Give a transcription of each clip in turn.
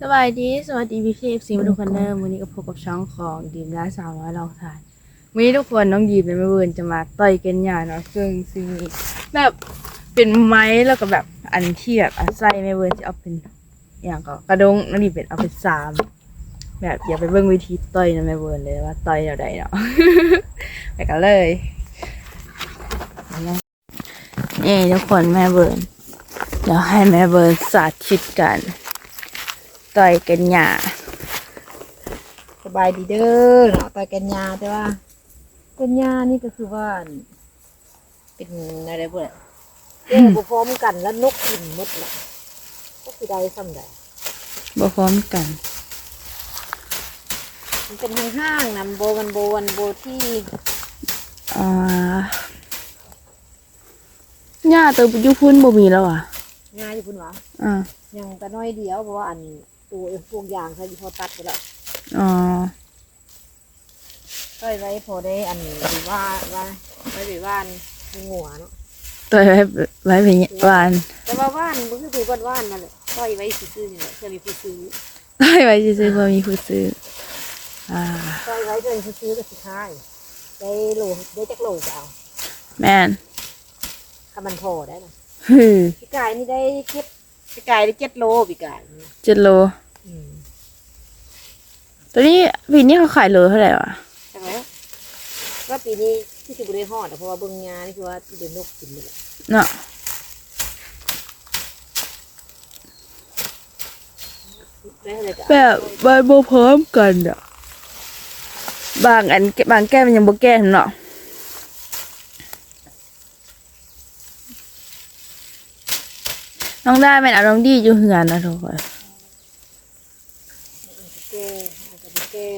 สบายดีสวัสดีพี่พีเอฟซีทุกคนเด้อวันนี้ก็พบกับช่องของดีมและสาวน้อยลองทานวันนี้ทุกคนน้องดีมและแม่เวิร์นจะมาต่อยกันหยาเนาะซึ่งซึ่งนี้แบบเป็นไม้แล้วก็แบบอันที่แบบอันไส้แม่เวิร์นจะเอาเป็นอย่างก็กระดงน้องดีมเป็นเอาเป็นสามแบบอย่าไปเบิ่งวิธีต่อยนะแม่เวิร์นเลยว่าต่อยเดี๋ยวใดเนาะไปกันเลยนี่ทุกคนแม่เวิร์นเดี๋ยวให้แม่เวิร์นสาธิตกัน ต่อยกันหยาสบายดีเด้อเนาะต่อยกันยาแต่ว่ากันยานี่ก็คือว่าเป็นอะไรพวกนี้เอ้บ่พร้อมกันแล้วนกกินหมดละก็คือได้ซ้ำได้บ่พร้อมกัน มันเป็นห้างๆนะโบวันโบวันโบที่อ่าหญ้าตัวอยุพุ่นบ่มีแล้วอะง่ายอยู่พุ่นหวะอ่ายังแต่น้อยเดียวเพราะว่าอัน ตัวพวกยางใช้พอตัดไปแล้วอ๋อก็ไว้พอได้อันหรือว่าว่าไว้ไปว่านมีหัวเนาะต่อยไว้ไว้เป็นวาน แต่ว่าว่านมันก็คือว่านว่านนั่นแหละก็ไว้ซื้อๆนี่แหละเพื่อมีผู้ซื้อต่อยไว้ซื้อๆบ่มีผู้ซื้ออ่าก็ไว้เพื่อมีผู้ซื้อก็สิค่ายได้โหลได้จักโหลจะเอาแม่นถ้ามันพอได้นะฮึพี่กายนี่ได้เจ็ดพี่กายได้เจ็ดโลพี่กายนี่เจ็ดโลอืม ตัวนี้ปีนี้เขาขายโลเท่าไหร่วะใช่ไหมว่าปีนี้ที่สิบได้หอดอะเพราะว่าเบิ่งงานนี่คือว่าเดินนกกินหมดเลยเนาะได้เท่าไหร่ก็แบบมันบ่พร้อมกันอะบางอันบางแก้มมันยังบ่แก้เนาะน้องได้แม่นเอาน้องดีอยู่เหือนนะทุกคน แก้อาจจะไปแก้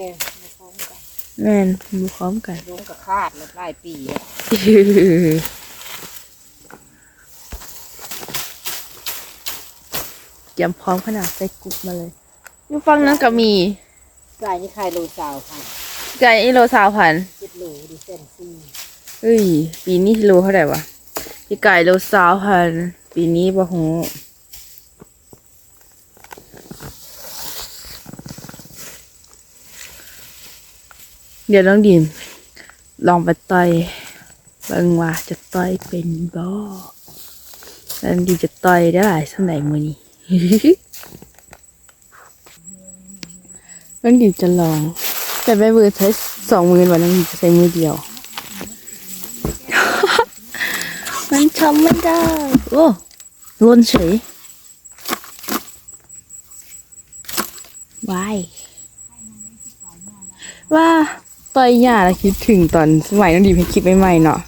มาพร้อมกัน แม่นบ่พร้อมกันรวมกับคาดแล้วหลายปีอะเตรียมพร้อมขนาดใส่กุ๊กมาเลยอยู่ฝั่งนั้นก็มีกายนี่ขายโลสาวค่ะไก่อีโลสาวพันเจ็ดโลดิเซนซี่เฮ้ย ปีนี้โลเท่าไหร่วะพี่ไก่โลสาวพันปีนี้บ่ฮู้ เดี๋ยวน้องดีมลองไปต่อยเบิ่งว่าจะต่อยเป็นบ่แล้วน้องดีจะต่อยได้หลายสักไหนมื้อนี้ น้องดีมจะลอง แต่แม่มือใช้สองมือวันน้องดีมจะใช้มือเดียว มันทำไม่ได้ โอ้ล้นเฉย วาย ว่า ต่อยหญ้าแล้วคิดถึงตอนสมัยน้องดีมให้คลิปใหม่ๆเนาะ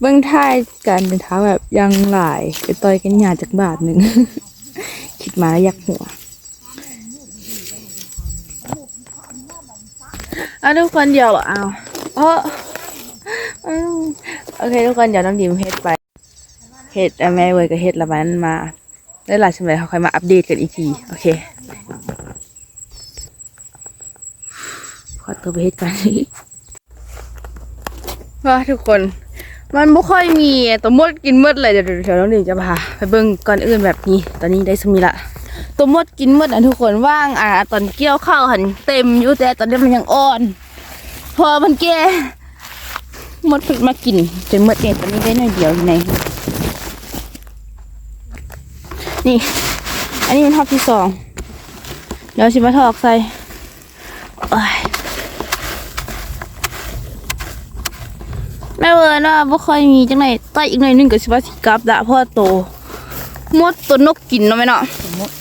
เบื้องท้ายการเป็นเท้าแบบยังหลายไปต่อยกันหญ้าจากบาทหนึ่ง คิดมาแล้วยากหัวเอาทุกคนเดี๋ยวเอาเออโอเค ทุกคนเดี๋ยวน้องดีมเฮ็ดไปเฮ็ดอะแม่เวยก็เฮ็ดละมันมาได้หลายชั่วโมงเขาค่อยมาอัปเดตกันอีกที โอเค ข อตัวไปเฮ็ดกันว่าทุกคน มันไม่ค่อยมีตัวมดกินมดเลยเดี๋ยวเดี๋ยวน้องหนึ่งจะพาไปเบิ่งก่อนอื่นแบบนี้ ตอนนี้ได้สมีละตัวมดกินมดอะทุกคนว่างอะตอนเกี่ยวข้าวหันเต็มอยู่แต่ตอนนี้มันยังอ่อน พอมันแก่มดเพิ่งมากินจนมดเนี่ยตอนนี้ได้หน่อยเดียวอในนี่ อันนี้เป็นทอบที่สองเดี๋ยวชิมาถอกใส่โอ้ย แม่เวิร์นว่าบ่ค่อยมีจังไหนใต้อีกหน่อยหนึงก็สิว่าสิกลับละเพราะว่าโตมดตัวนกกินเนาะแม่เนาะ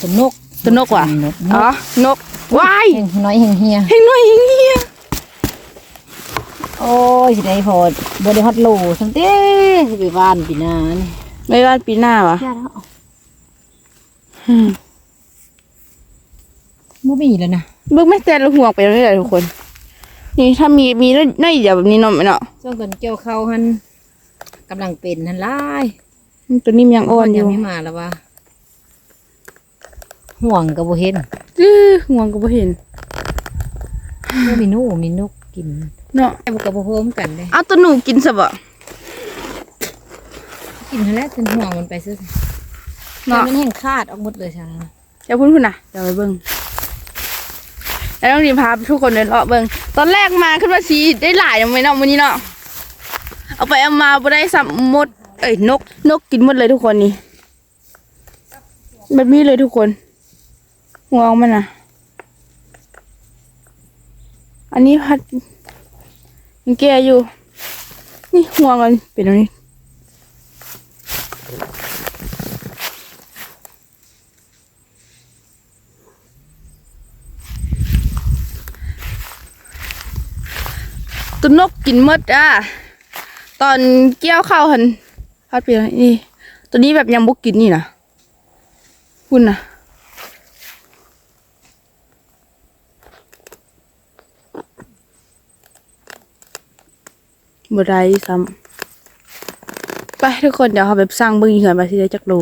สนกตัวนกว่ะนกอ๋อนกว้ายเฮงน้อยเฮงเฮียเฮงหน่อยเฮงเฮียโอ้ยสิได้พอบริฮัตโลสังเต้สิไปบ้านปีหน้านี่ไม่ว่าปีหน้าวะยาแล้วอืมบ่มีแล้วนะเบิ่งแม่แต่ละห่วงไปเรื่อยๆทุกคน นี่ถ้ามีมีในเดียวแบบนี้เนาะแม่เนาะช่วงตอนเกี่ยวเข้าวหันกำลังเป็นหันหลายตัวนี้มันยังอ่อนอยัยู่งไม่มาแล้วว่าห่วงกับบ่เห็นอื้อห่วงก็บ่เห็นบ่มีหนูมีนกกินเนาะแต่บ่กับบ่พร้อมกันเลยเอาตัวหนูกินซะบ่กินหันแล้วจนห่วงมันไปซื้อเนาะมันแห้งคาดออกหมดเลยใช่ไหมเดี๋ยวพูดพูดนะเดี๋ยวไปเบิ้ง แล้วต้องรีพาทุกคนเดินเลาะเบิงตอนแรกมาขึ้นมาสีได้หลายยังไม่เนาะวันนี้เนาะเอาไปเอามาบ่ได้สัมมด เอ้ยนก นกกินหมดเลยทุกคนนี่แบบนี้เลยทุกคนหัวมันอะ อันนี้พัดยังแก่อยู่ นี่หัวมันเป็นตรงนี้ ตัวนกกินมดอะตอนเกี่ยวข้าวหันพัดไปแล้วนี่ ตัวนี้แบบยังบุกกินนี่นะคุณนะบได้ซ้ำไปทุกคนเดี๋ยวเขาแบบสร้างบิ้งอีกหน่อมาที่ได้จักโล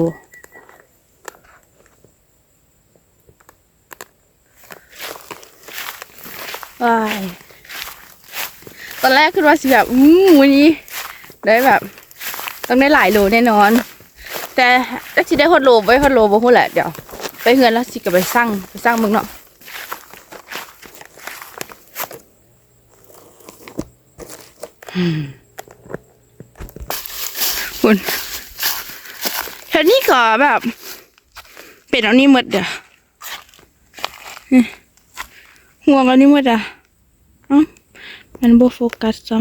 ว้าย ต อนแรกคิดว่าสิแบบอืมวันนี้ ได้แบบ ต้องได้หลายโลแน่นอน แต่ถ้าสิได้ฮอดโลไว้ฮอดโลบ่ฮู้แหละเดี๋ยวไปเฮือนแล้วสิก็ไปสร้างไปสร้างเบิ่งเนาะอืมคุณแถวนี้ก็แบบ เป็นอันนี้หมดเด้อห่วงอันนี้หมดอะอ้า มันบ่โฟกัสซ้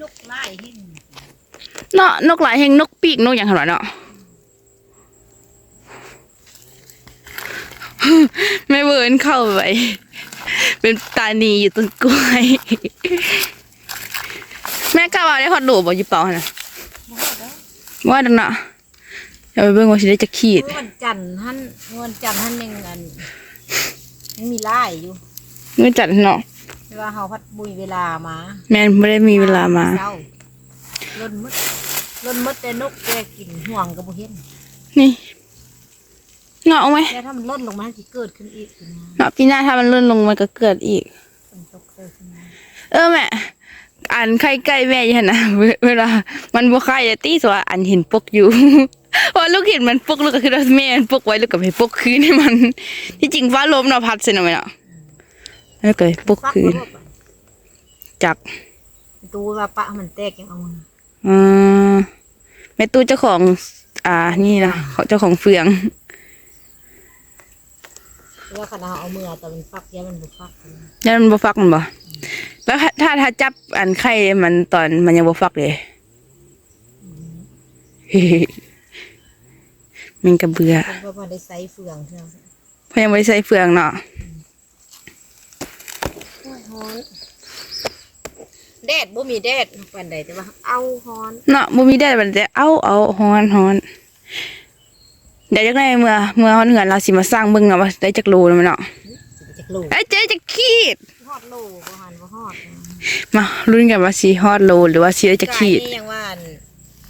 นกไล่เห็นำเนาะนกหลายแห่งนกปีกนกอย่างขนาดเนาะแม่เวิร์นเข้าไป เป็นตานีอยู่ต้นกล้วย แม่กล้าว่าได้ฮอดโหลบ่อยู่เปล่าน่ะว่าดังน่ะเดี๋ยวไปเบิ่งว่าสิได้จะขีดเมื่อวันจันทร์ท่านเมื่อวันจันทร์ท่านยังอันยังมีไล่อยู่เมื่อจัดเนาะแต่ว่าเขาพัดบุยเวลามาแม่นไม่ได้มีเวลามาเช้ล่นมดล่นมดแต่นกแกกินห่วงกับบุเห็นนี่เงาะไหมแล้วถ้ามันล่นลงมาจะเกิดขึ้นอีกขึ้นมาเนาะปีหน้าถ้ามันเลื่อนลงมันก็เกิดอีกฝนตกเกิดขึ้นมาเออแม่อ่านไข่ไก่แม่อยันนะเวเวลา มันบ่ไข่แต่ตีสว่าอันเห็นปกอยู่เพราะลูกเห็นมันปกลูกก็คือว่าแม่มันปกไว้ลูกก็ไปปกคืนให้มัน ที่จริงฟ้าลมเนาะพัดใส่หน่อยเนาะ แล้วก็ไปปกฟักคืนรอบอะจักตัวว่าปะมันแตกยังเอามาอ่าแม่ตู้เจ้าของ อ่า นี่นะเขาเจ้าของเฟืองแต่ว่าขณะเอามือแต่มันฟักแย่มันบุฟักนะแล้วมันบ่ฟักมันบ่แล้วถ้าถ้าถ้าจับอันไข่มันตอนมันยังบ่ฟักเลยมันก็เบื่อเพราะว่าได้ไซส์เฟืองใช่ไหมเพราะยังไม่ได้ใส่เฟืองเนาะโอ้ย ฮ้อนแดดบ่มีแดดปานใดแต่ว่าเอาฮ้อนเนาะบ่มีแดดมันจะเอาเอาฮ้อนฮ้อนเดี๋ยวจักได้เมื่อเมื่อฮ้อนเหือนเราสิมาสร้างเบิ่งเนาะว่าได้จักโลแล้วมั้ยเนาะสิจักโลเอ้ยเจ๊จะขีดฮอดโลบ่หันบ่ฮอดนะมาลุ้นกันว่าสิฮอดโลหรือว่าสิได้จักขีดกายนี่ยังว่าอัน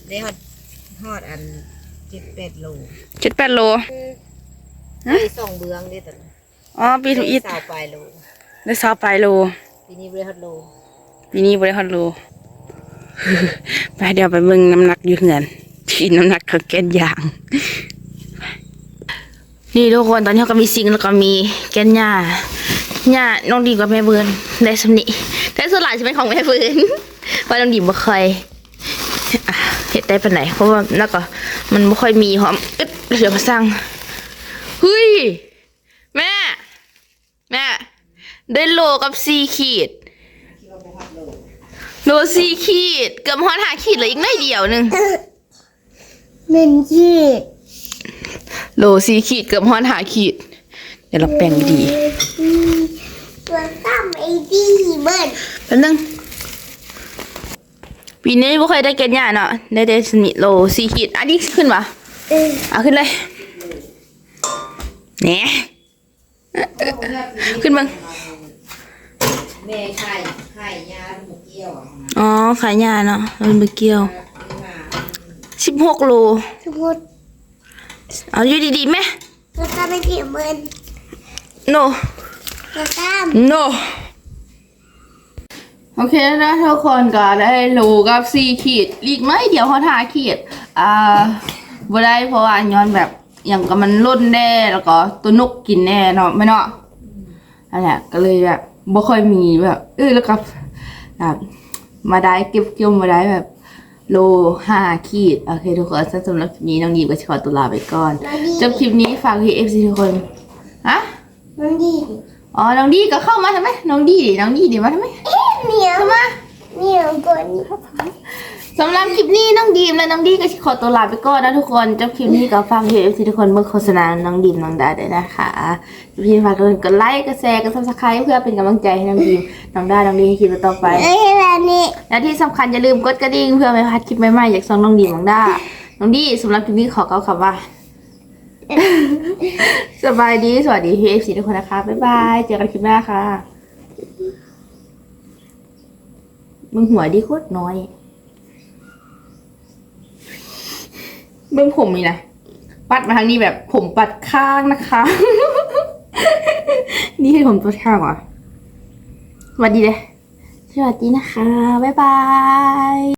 ได้ฮอดฮอดอัน7-8โล7-8โลได้ส่งเบืองได้แต่อ๋อปีทุกอีดสาวปลายโล ได้ซาวปลายโล ปีนี้บ่ได้ฮอดโลปีนี้บ่ได้ฮอดโล ไปเดี๋ยวไปเบิ่งน้ำหนักอยู่เหือนที่น้ำหนักของแกนยาง นี่ทุกคนตอนนี้เขาก็มีซิงค์แล้วก็มีแกนหญ้าหญ้าน้องดีกว่าแม่เบิร์นได้สำนิแต่ส่วนหลายจะเป็นของแม่เบิร์นเพราะน้องดีบ่ค่อยอะเห็ดได้ปานไหนเพราะว่าแล้วก็มันบ่ค่อยมีหอมอึดเดี๋ยวมาสร้างเฮ้ยแม่ แม่ ได้โลกับสี่ขีด โลสี่ขีด เกือบฮอดหาขีดเหลยอีกไม่เดียวหนึงหนึ่งขีดโลสี่ขีดเกือบฮอดหาขีด เดี๋ยวเราแปลงดีตัวตั้มไอ้ดีเบิ้ลแป๊บนึงปีนี้บ่เคยได้แกนหญ้าเนาะได้ได้สนิทโลสี่ขีด อันนี้ขึ้นมาเออเอาขึ้นเลยแหนขึ้นมึง แม่ไข่ไข่ยาหมูเกี้ยวอะอ๋อ ขายหญ้าเนาะมันเบเกียวสิบหกโล สมมติเอาอยู่ดีๆไหมตัวตั้มไอ้ดีเบิ้ล no ตัวตั้ม no โอเคนะทุกคนก็ได้โลกับสี่ขีดอีกไม่เดี๋ยวเขาทาขีดอ่าบ่ได้เพราะว่าย้อนแบบอย่างก็มันล่นแน่แล้วก็ตัวนกกินแน่เนาะไม่เนาะนั่นแหละก็เลยแบบ บ่ค่อยมีแบบ เออแล้วก็แบบมาได้เก็บเกี่ยวมาได้แบบ โลห้าขีด โอเค ทุกคนสำหรับคลิปนี้น้องดีมก็จะขอตัวลาไปก่อนน้องดีจบคลิปนี้ฝากพี่เอฟซีทุกคนฮะน้องดีอ๋อ น้องดีก็เข้ามาทำไม น้องดีดิน้องดีดิมาทำไม เหนียวเข้ามาเหนียวกว่านี้ สำหรับคลิปนี้น้องดีมและน้องดีก็ขอตัวลาไปก่อนนะทุกคนจบคลิปนี้ก็ฝากพี่เอฟซีทุกคนเมื่อโฆษณาน้องดีมน้องดาด้วยนะคะพี่ฝากทุกคนกดไลค์กดแชร์กดซับสไครต์เพื่อเป็นกำลังใจให้น้องดีมน้องดาน้องดีให้คลิปต่อไปเอ้ยแบบนี้และที่สำคัญอย่าลืมกดกระดิ่งเพื่อไม่พลาดคลิปใหม่ๆจากซองน้องดีมน้องดาน้องดีสำหรับคลิปนี้ขอเกล่าวคำว่าสบายดีสวัสดีพี่เอฟซีทุกคนนะคะบ๊ายบายเจอกันคลิปหน้าค่ะมึงหัวดีโคตรน้อย เบื้องผมนี่นะปัดมาทางนี้แบบผมปัดข้างนะคะ นี่ให้ผมปัดข้างวะสวัสดีเลยสวัสดีนะคะ บ๊ายบาย